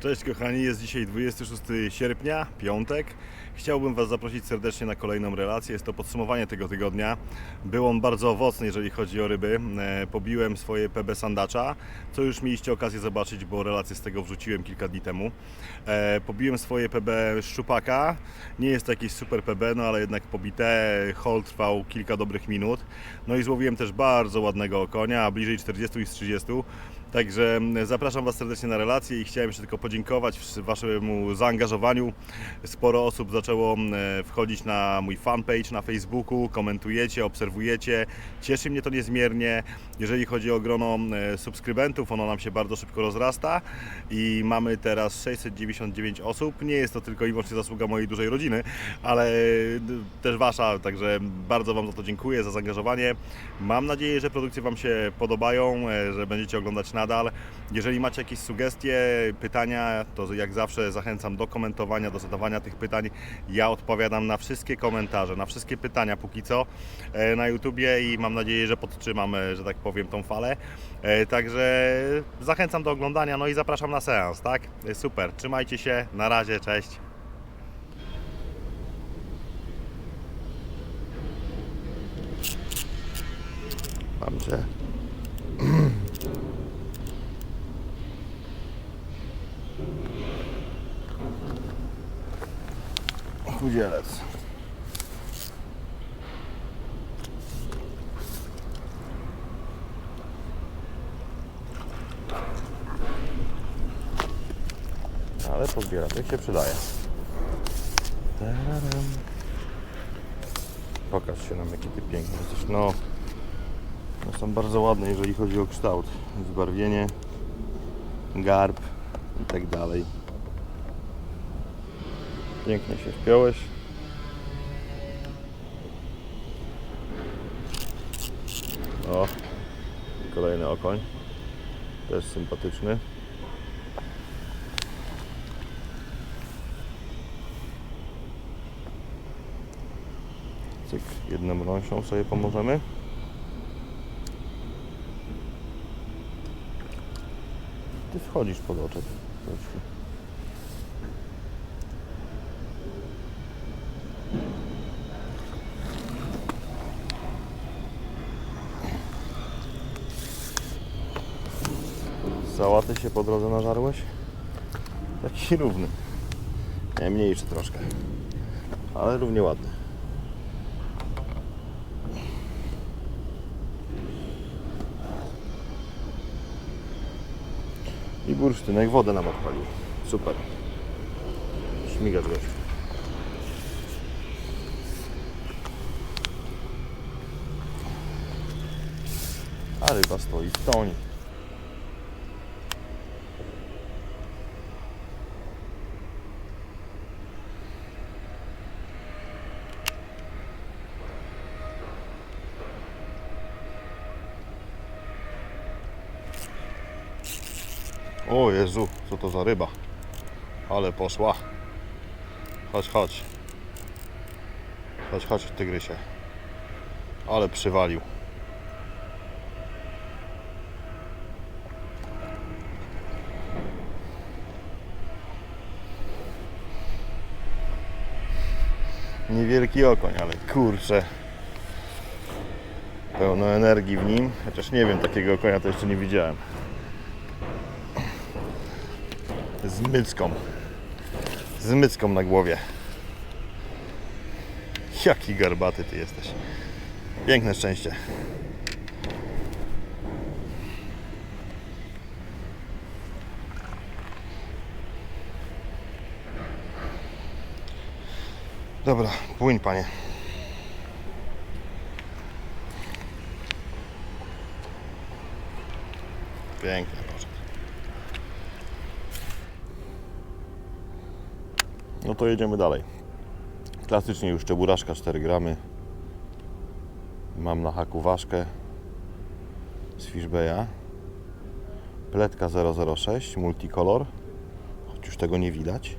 Cześć kochani, jest dzisiaj 26 sierpnia, piątek. Chciałbym Was zaprosić serdecznie na kolejną relację. Jest to podsumowanie tego tygodnia. Był on bardzo owocny, jeżeli chodzi o ryby. E, Pobiłem swoje PB sandacza, co już mieliście okazję zobaczyć, bo relację z tego wrzuciłem kilka dni temu. E, Pobiłem swoje PB szczupaka. Nie jest to jakieś super PB, no ale jednak pobite. Hol trwał kilka dobrych minut. No i złowiłem też bardzo ładnego okonia, bliżej 40 i z 30. Także mm, zapraszam Was serdecznie na relację i chciałem jeszcze tylko podziękować Waszemu zaangażowaniu. Sporo osób zaczęło mm, wchodzić na mój fanpage na Facebooku, komentujecie, obserwujecie. Cieszy mnie to niezmiernie. Jeżeli chodzi o grono mm, subskrybentów, ono nam się bardzo szybko rozrasta i mamy teraz 699 osób. Nie jest to tylko i wyłącznie zasługa mojej dużej rodziny, ale d- też Wasza, także bardzo Wam za to dziękuję, za zaangażowanie. Mam nadzieję, że produkcje Wam się podobają, e, że będziecie oglądać nadal. Jeżeli macie jakieś sugestie, pytania, to jak zawsze zachęcam do komentowania, do zadawania tych pytań. Ja odpowiadam na wszystkie komentarze, na wszystkie pytania póki co e, na YouTubie i mam nadzieję, że podtrzymam, że tak powiem, tą falę. E, Także zachęcam do oglądania, no i zapraszam na seans, tak? E, Super, trzymajcie się, na razie, cześć. Mam Chudzielec. Ale podbierak się przydaje. Pokaż się nam jaki ty piękny jesteś. No, no są bardzo ładne jeżeli chodzi o kształt. Zbarwienie, garb i tak dalej. Pięknie się wpiąłeś. O, kolejny okoń. Też sympatyczny. Cyk, jedną rąsią sobie pomożemy. Ty wchodzisz pod oczek. Sałaty się po drodze nażarłeś? Taki równy. Nie, mniejszy troszkę. Ale równie ładny. I bursztynek wodę nam odpalił. Super. Śmigacz gościu. A ryba stoi w tonie. O Jezu, co za ryba? Ale poszła. Chodź, chodź. Chodź, chodź, tygrysie. Ale przywalił. Niewielki okoń, ale kurczę. Pełno energii w nim. Chociaż nie wiem, takiego konia to jeszcze nie widziałem. Z mycką. Z mycką na głowie. Jaki garbaty ty jesteś. Piękne szczęście. Dobra, płyń panie. Pięknie, proszę. No to jedziemy dalej. Klasycznie już czeburaszka 4 gramy. Mam na haku ważkę z Fishbeya. Pletka 006 multicolor, choć już tego nie widać.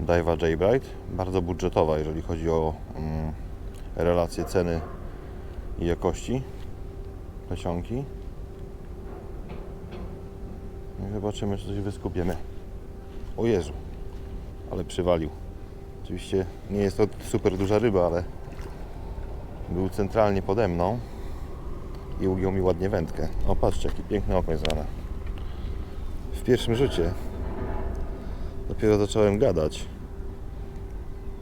Daiwa J-Bright, bardzo budżetowa, jeżeli chodzi o mm, relacje ceny i jakości plecionki. No i zobaczymy, czy coś wyskupiemy. O Jezu, ale przywalił. Oczywiście nie jest to super duża ryba, ale był centralnie pode mną i ugiął mi ładnie wędkę. O, patrzcie, jaki piękny okoń z rana. W pierwszym rzucie dopiero zacząłem gadać.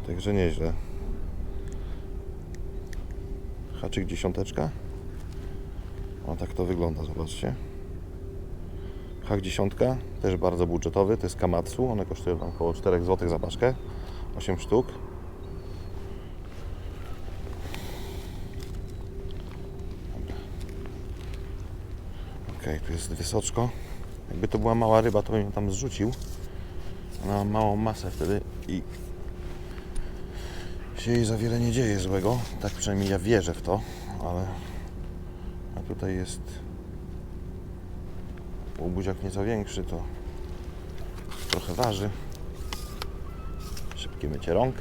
Także nieźle. Haczyk dziesiąteczka. O, tak to wygląda, zobaczcie. Hak dziesiątka, też bardzo budżetowy, to jest Kamatsu, one kosztują około 4 zł za paczkę, 8 sztuk. Okej, tu jest wysoczko. Jakby to była mała ryba, to bym ją tam zrzucił. Ona ma małą masę wtedy i się jej za wiele nie dzieje złego. Tak przynajmniej ja wierzę w to, ale a tutaj jest łubuziak nieco większy, to trochę waży. Szybkie mycie rąk.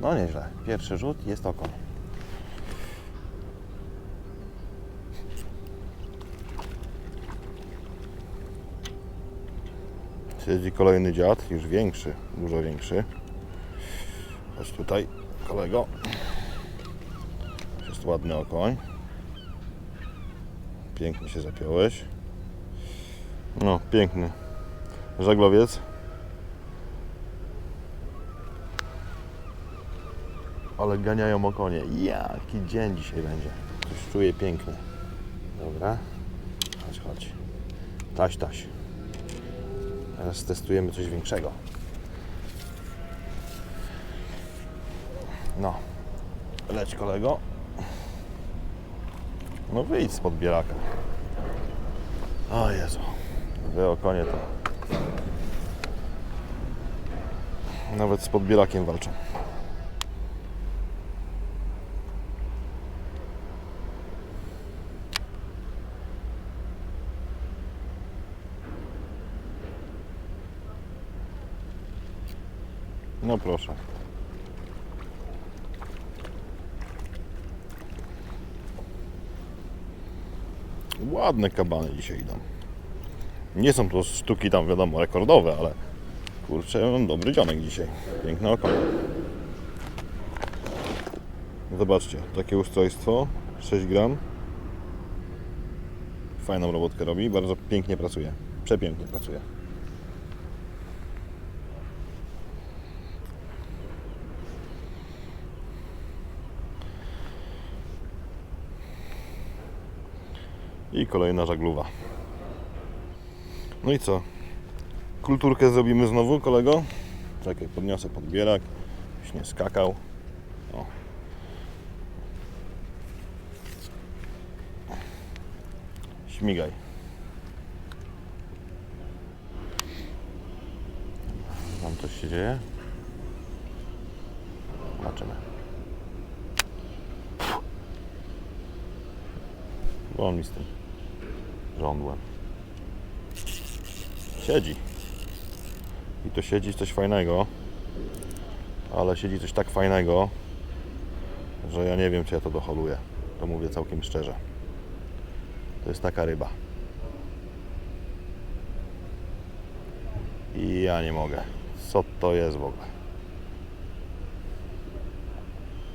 No nieźle. Pierwszy rzut jest okoń. Siedzi kolejny dziad, już większy, dużo większy. Chodź tutaj, kolego. Jest ładny okoń. Pięknie się zapiąłeś. No, piękny. Żaglowiec. Ale ganiają okonie. Jaki dzień dzisiaj będzie. Coś czuję piękny. Dobra. Chodź, chodź. Taś, taś. Teraz testujemy coś większego. No. Leć kolego. No wyjdź z podbieraka. O Jezu. Wy o konie to. Nawet z podbierakiem walczą. No proszę. Ładne kabany dzisiaj idą. Nie są to sztuki tam wiadomo rekordowe, ale kurczę, mam dobry dzionek dzisiaj. Piękne oko. Zobaczcie, takie ustrojstwo, 6 gram. Fajną robotkę robi, bardzo pięknie pracuje. Przepięknie pracuje. I kolejna żagluwa. No i co? Kulturkę zrobimy znowu, kolego? Czekaj, podniosę podbierak. Już nie skakał. O. Śmigaj. Tam coś się dzieje? Zobaczymy. Bo on mi z tym żądłem. Siedzi. I to siedzi coś fajnego. Ale siedzi coś tak fajnego, że ja nie wiem, czy ja to doholuję. To mówię całkiem szczerze. To jest taka ryba. I ja nie mogę. Co to jest w ogóle?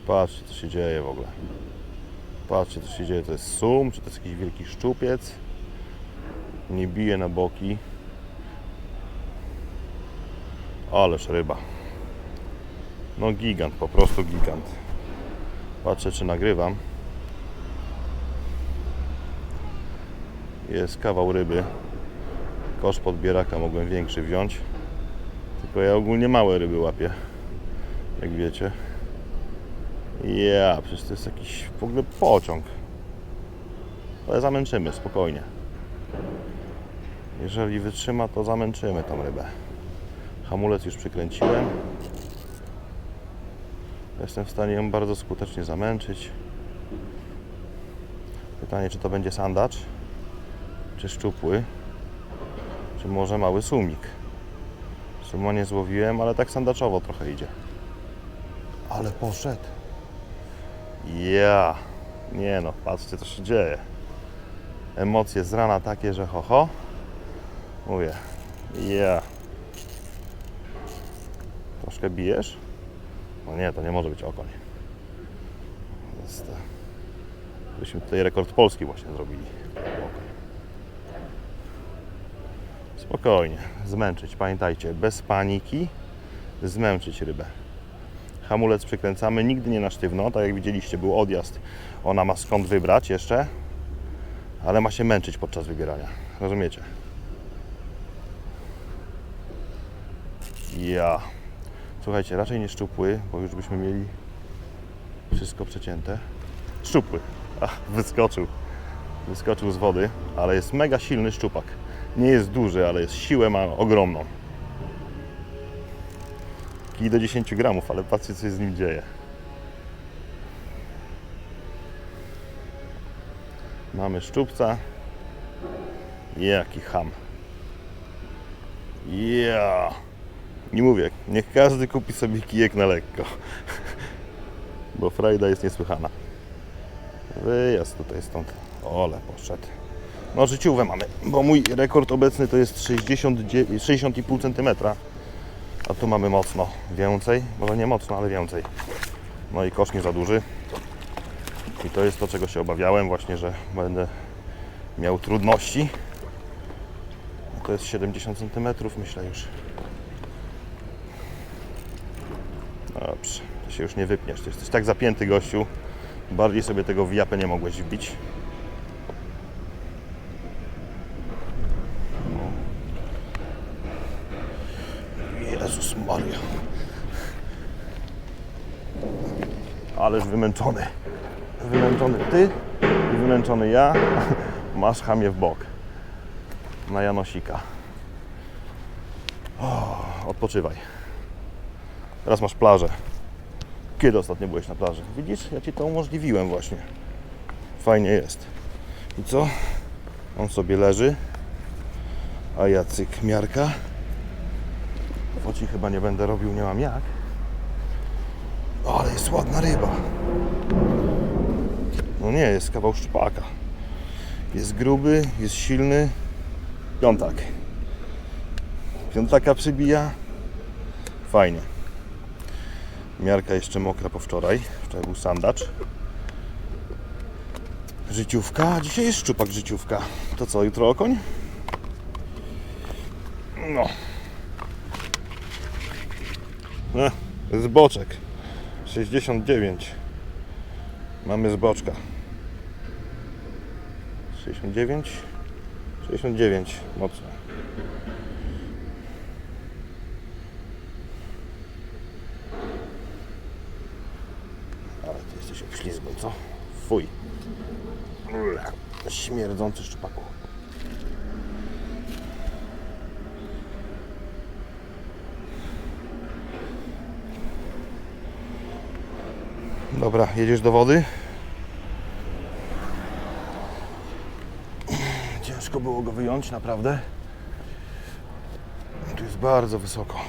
Patrzcie, co się dzieje w ogóle. Patrzcie, co się dzieje. To jest sum, czy to jest jakiś wielki szczupiec. Nie bije na boki. Ależ ryba. No gigant, po prostu gigant. Patrzę, czy nagrywam. Jest kawał ryby. Kosz podbieraka mogłem większy wziąć. Tylko ja ogólnie małe ryby łapię. Jak wiecie. Ja, przecież to jest jakiś w ogóle pociąg. Ale zamęczymy, spokojnie. Jeżeli wytrzyma, to zamęczymy tą rybę. Hamulec już przykręciłem. Jestem w stanie ją bardzo skutecznie zamęczyć. Pytanie, czy to będzie sandacz, czy szczupły, czy może mały sumik. Suma nie złowiłem, ale tak sandaczowo trochę idzie. Ale poszedł. Ja. Nie no, patrzcie co się dzieje. Emocje z rana takie, że ho ho. Mówię. Ja. Troszkę bijesz? No nie, to nie może być okoń. Jest, e, byśmy tutaj rekord polski właśnie zrobili. Spokojnie, zmęczyć. Pamiętajcie, bez paniki zmęczyć rybę. Hamulec przykręcamy, nigdy nie na sztywno. Tak jak widzieliście, był odjazd. Ona ma skąd wybrać jeszcze, ale ma się męczyć podczas wybierania. Rozumiecie? Ja. Słuchajcie, raczej nie szczupły, bo już byśmy mieli wszystko przecięte. Szczupły. Ach, wyskoczył. Wyskoczył z wody, ale jest mega silny szczupak. Nie jest duży, ale jest siłę ma ogromną. Kij do 10 gramów, ale patrzcie co się z nim dzieje. Mamy szczupca. Jaki ham. Ja. Nie mówię, niech każdy kupi sobie kijek na lekko. Bo frajda jest niesłychana. Wyjazd tutaj stąd. Ole, poszedł. No życiówę mamy, bo mój rekord obecny to jest 69 60,5 cm. A tu mamy mocno więcej, może nie mocno, ale więcej. No i kosz nie za duży. I to jest to, czego się obawiałem właśnie, że będę miał trudności. To jest 70 cm, myślę już. Dobrze, to się już nie wypniesz. Ty jesteś tak zapięty, gościu. Bardziej sobie tego w japę nie mogłeś wbić. Jezus Maria. Ależ wymęczony. Wymęczony ty i wymęczony ja. Masz chamie w bok. Na Janosika. O, odpoczywaj. Teraz masz plażę. Kiedy ostatnio byłeś na plaży? Widzisz, ja Ci to umożliwiłem właśnie. Fajnie jest. I co? On sobie leży, a ja cyk miarka. Foci chyba nie będę robił, nie mam jak. Ale jest ładna ryba. No nie, jest kawał szczupaka. Jest gruby, jest silny. Piątak. Piątaka przybija. Fajnie. Miarka jeszcze mokra po wczoraj. Wczoraj był sandacz. Życiówka, dzisiaj jest szczupak życiówka. To co, jutro okoń? No. E, zboczek. 69. Mamy zboczka. 69. 69. Mocno. Ale ty jesteś obślizgły, co? Fuj. Śmierdzący szczupaku. Dobra, jedziesz do wody? Ciężko było go wyjąć, naprawdę. Tu jest bardzo wysoko.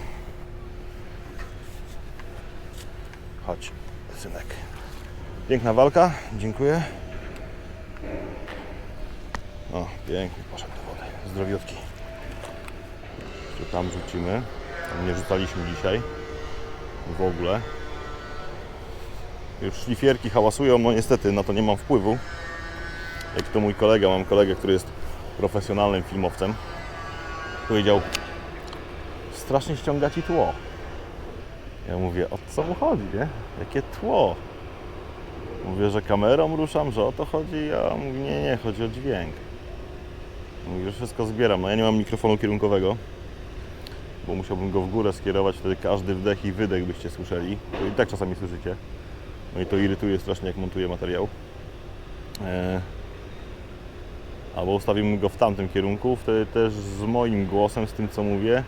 Chodź, synek. Piękna walka, dziękuję. O, pięknie poszedł do wody. Zdrowiutki. Jeszcze tam rzucimy. Nie rzucaliśmy dzisiaj. W ogóle. Już szlifierki hałasują, no niestety na to nie mam wpływu. Jak to mój kolega, mam kolegę, który jest profesjonalnym filmowcem. Powiedział, strasznie ściąga ci tło. Ja mówię, o co mu chodzi, nie? Jakie tło? Mówię, że kamerą ruszam, że o to chodzi, a on mówi, nie, nie, chodzi o dźwięk. Że wszystko zbieram. No ja nie mam mikrofonu kierunkowego, bo musiałbym go w górę skierować, wtedy każdy wdech i wydech byście słyszeli. To i tak czasami słyszycie. No i to irytuje strasznie, jak montuję materiał. E... Albo ustawimy go w tamtym kierunku, wtedy też z moim głosem, z tym co mówię,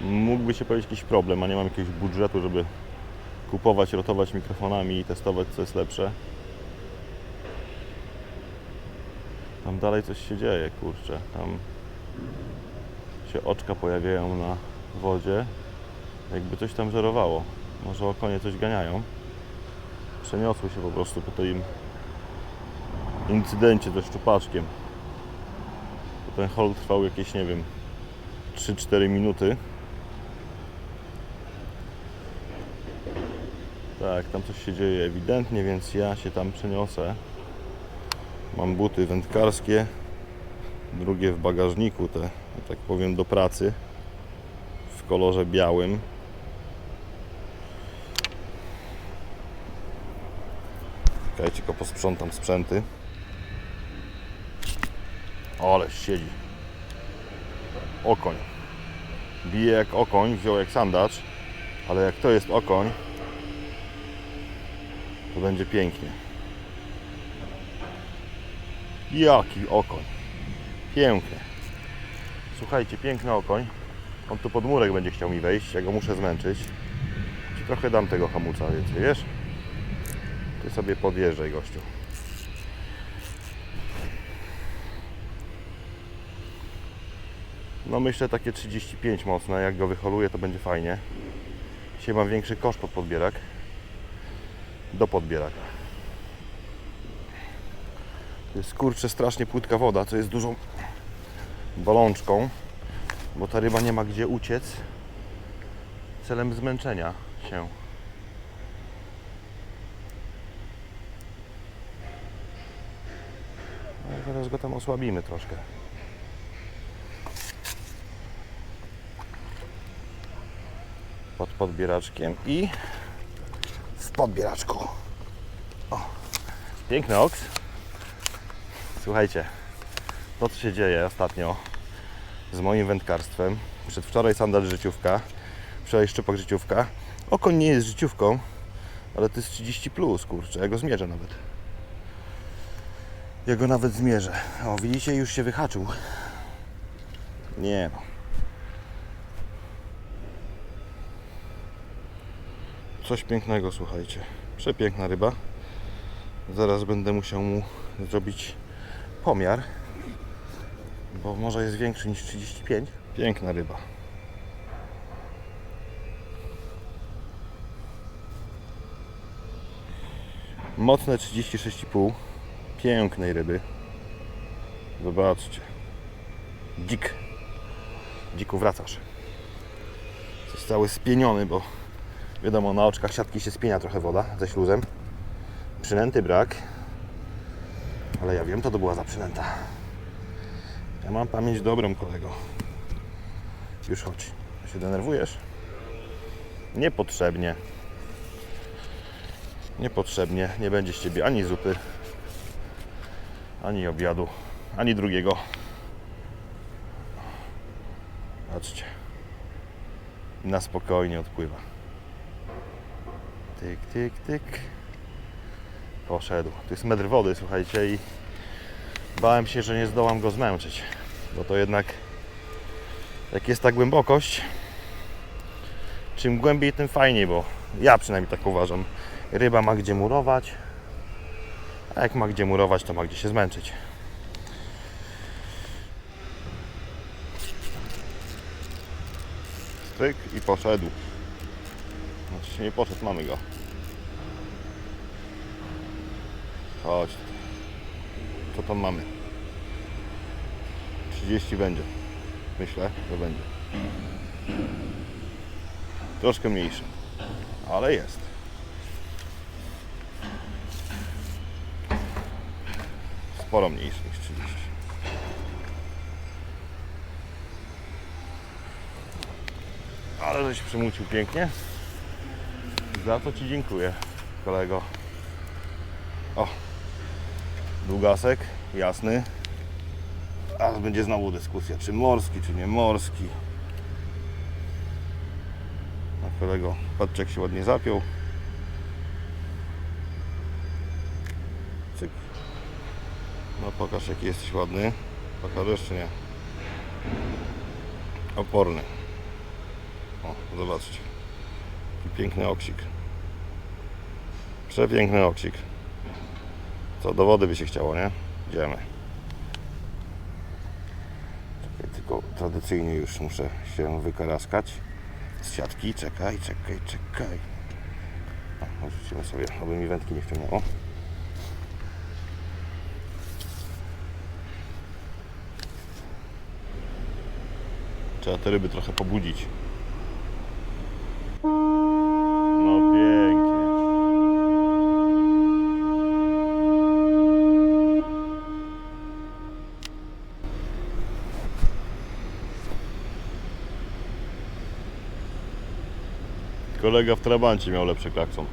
mógłby się pojawić jakiś problem, a nie mam jakiegoś budżetu, żeby kupować, rotować mikrofonami i testować co jest lepsze. Tam dalej coś się dzieje, kurczę. Tam się oczka pojawiają na wodzie. Jakby coś tam żerowało. Może okonie coś ganiają. Przeniosły się po prostu po tym incydencie ze szczupaczkiem. Ten hol trwał jakieś, nie wiem, 3-4 minuty. Tak, tam coś się dzieje ewidentnie, więc ja się tam przeniosę. Mam buty wędkarskie, drugie w bagażniku, te, tak powiem, do pracy w kolorze białym. Czekajcie, tylko posprzątam sprzęty. Ale siedzi. Okoń. Bije jak okoń, wziął jak sandacz, ale jak to jest okoń, to będzie pięknie. Jaki okoń. Pięknie. Słuchajcie, piękny okoń. On tu pod murek będzie chciał mi wejść, ja go muszę zmęczyć. Ci trochę dam tego hamulca więcej, wiesz? Ty sobie podjeżdżaj, gościu. No myślę takie 35 mocne, jak go wyholuję to będzie fajnie. Dzisiaj mam większy kosz pod podbierak. Do podbieraka. Jest kurczę strasznie płytka woda, co jest dużą bolączką, bo ta ryba nie ma gdzie uciec celem zmęczenia się. No i teraz go tam osłabimy troszkę. Pod podbieraczkiem i w podbieraczku. O, piękny oks. Słuchajcie, to co się dzieje ostatnio z moim wędkarstwem. Przedwczoraj sandal życiówka, wczoraj szczypak życiówka. Okoń nie jest życiówką, ale to jest 30 plus, kurczę, ja go zmierzę nawet. Ja go nawet zmierzę. O, widzicie, już się wyhaczył. Nie no. Coś pięknego, słuchajcie. Przepiękna ryba. Zaraz będę musiał mu zrobić pomiar, bo może jest większy niż 35. Piękna ryba. Mocne 36,5 pięknej ryby. Zobaczcie. Dzik. Dziku wracasz. Cały spieniony, bo wiadomo, na oczkach siatki się spienia trochę woda ze śluzem. Przynęty brak. Ale ja wiem, to to była za przynęta. Ja mam pamięć dobrą, kolego. Już chodź. Się denerwujesz? Niepotrzebnie. Niepotrzebnie. Nie będzie z Ciebie ani zupy, ani obiadu, ani drugiego. Patrzcie. Na spokojnie odpływa. Tyk, tyk, tyk. Poszedł. Tu jest metr wody, słuchajcie, i bałem się, że nie zdołam go zmęczyć. Bo to jednak, jak jest ta głębokość, czym głębiej, tym fajniej, bo ja przynajmniej tak uważam. Ryba ma gdzie murować, a jak ma gdzie murować, to ma gdzie się zmęczyć. Stryk i poszedł. Znaczy się nie poszedł, mamy go. Chodź. Co tam mamy? 30 będzie. Myślę, że będzie. Troszkę mniejszy. Ale jest. Sporo mniejszy niż 30. Ale żeś przymucił pięknie. Za to Ci dziękuję, kolego. O, długasek, jasny. A będzie znowu dyskusja, czy morski, czy nie morski. A kolego, patrzcie jak się ładnie zapiął. Cyk. No pokaż jaki jesteś ładny. Pokażesz czy nie? Oporny. O, zobaczcie. Piękny oksik. Przepiękny oksik. Co, do wody by się chciało, nie? Idziemy. Czekaj, tylko tradycyjnie już muszę się wykaraskać z siatki. Czekaj, czekaj, czekaj. O, Odrzucimy sobie, aby mi wędki nie wciągnęło. Trzeba te ryby trochę pobudzić. Kolega w trabancie miał lepszy klakson.